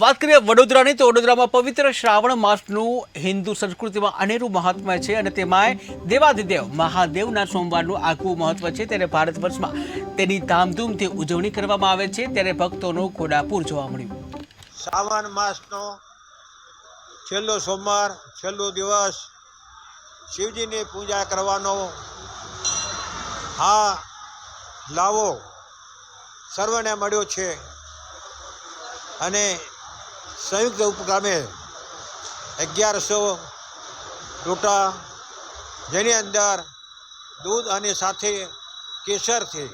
વાત કરીએ વડોદરાની, તો વડોદરામાં પવિત્ર શ્રાવણ માસનું હિન્દુ સંસ્કૃતિમાં અનેરું મહાત્મ્ય છે અને તેમાંય દેવાધિદેવ મહાદેવના સોમવારનું આગવું મહત્વ છે. ત્યારે ભારત વર્ષમાં તેની ધામધૂમથી ઉજવણી કરવામાં આવે છે. ત્યારે ભક્તોનું ખોડાપુર જોવા મળ્યું. શ્રાવણ માસનો છેલ્લો સોમવાર, છેલ્લો દિવસ શિવજીની પૂજા કરવાનો હા લાવો સર્વને મળ્યો છે. અને સંયુક્ત ઉપક્રમે અગિયારસો લોટા જેની અંદર દૂધ અને સાથે કેસરથી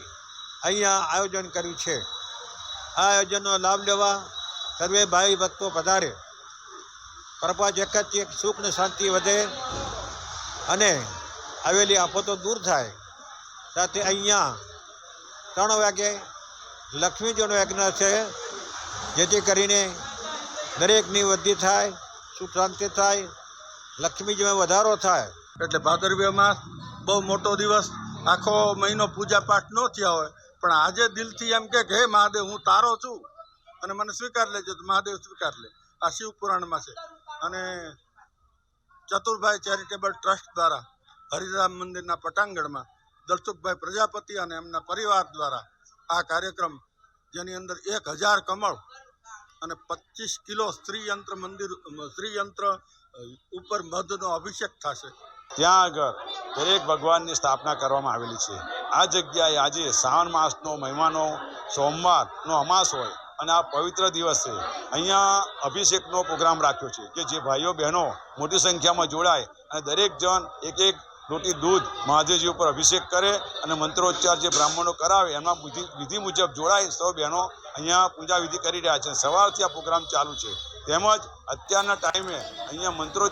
અહીંયા આયોજન કર્યું છે. આ આયોજનનો લાભ લેવા સર્વે ભાઈ ભક્તો પધારે. પ્રપા જગતથી એક સુખ ને શાંતિ વધે અને આવેલી આફતો દૂર થાય. સાથે અહીંયા ત્રણ વાગે લક્ષ્મીજીનો યજ્ઞ છે, જેથી કરીને દરેકની વૃદ્ધિ થાય સુખ શાંતિ થાય લક્ષ્મીજીમાં વધારો થાય. એટલે ભાદરવ્યમાં બહુ મોટો દિવસ, આખો મહિનો પૂજા પાઠ ન થયા હોય, પણ આજે દિલથી એમ કે હે મહાદેવ, હું તારો છું. અને મને સ્વીકાર લેજો, તો મહાદેવ સ્વીકાર લે. આ શિવ પુરાણમાં છે. અને ચતુરભાઈ ચેરિટેબલ ટ્રસ્ટ દ્વારા, હરિરામ મંદિરના પટાંગણમાં દર્શુકભાઈ પ્રજાપતિ અને એમના પરિવાર દ્વારા આ કાર્યક્રમ, જેની અંદર એક હજાર કમળ અને પચીસ કિલો સ્ત્રીયંત્ર મંદિર સ્ત્રીયંત્ર ઉપર મધનો અભિષેક થશે. ત્યાં આગળ દરેક ભગવાનની સ્થાપના કરવામાં આવેલી છે. આ જગ્યાએ આજે શ્રાવણ માસનો મહિમાનો સોમવારનો અમાસ હોય અને આ પવિત્ર દિવસે અહીંયા અભિષેકનો પ્રોગ્રામ રાખ્યો છે કે જે ભાઈઓ બહેનો મોટી સંખ્યામાં જોડાય અને દરેક જણ એક એક લોટી દૂધ મહાદેવજી ઉપર અભિષેક કરે અને મંત્રોચ્ચાર જે બ્રાહ્મણો કરાવે, એમાં વિધિ વિધિ મુજબ જોડાય, સૌ બહેનો અહીંયા પૂજા વિધિ કરી રહ્યા છે. સવારથી આ પ્રોગ્રામ ચાલુ છે. તેમજ અત્યારના ટાઈમે અહીંયા મંત્રો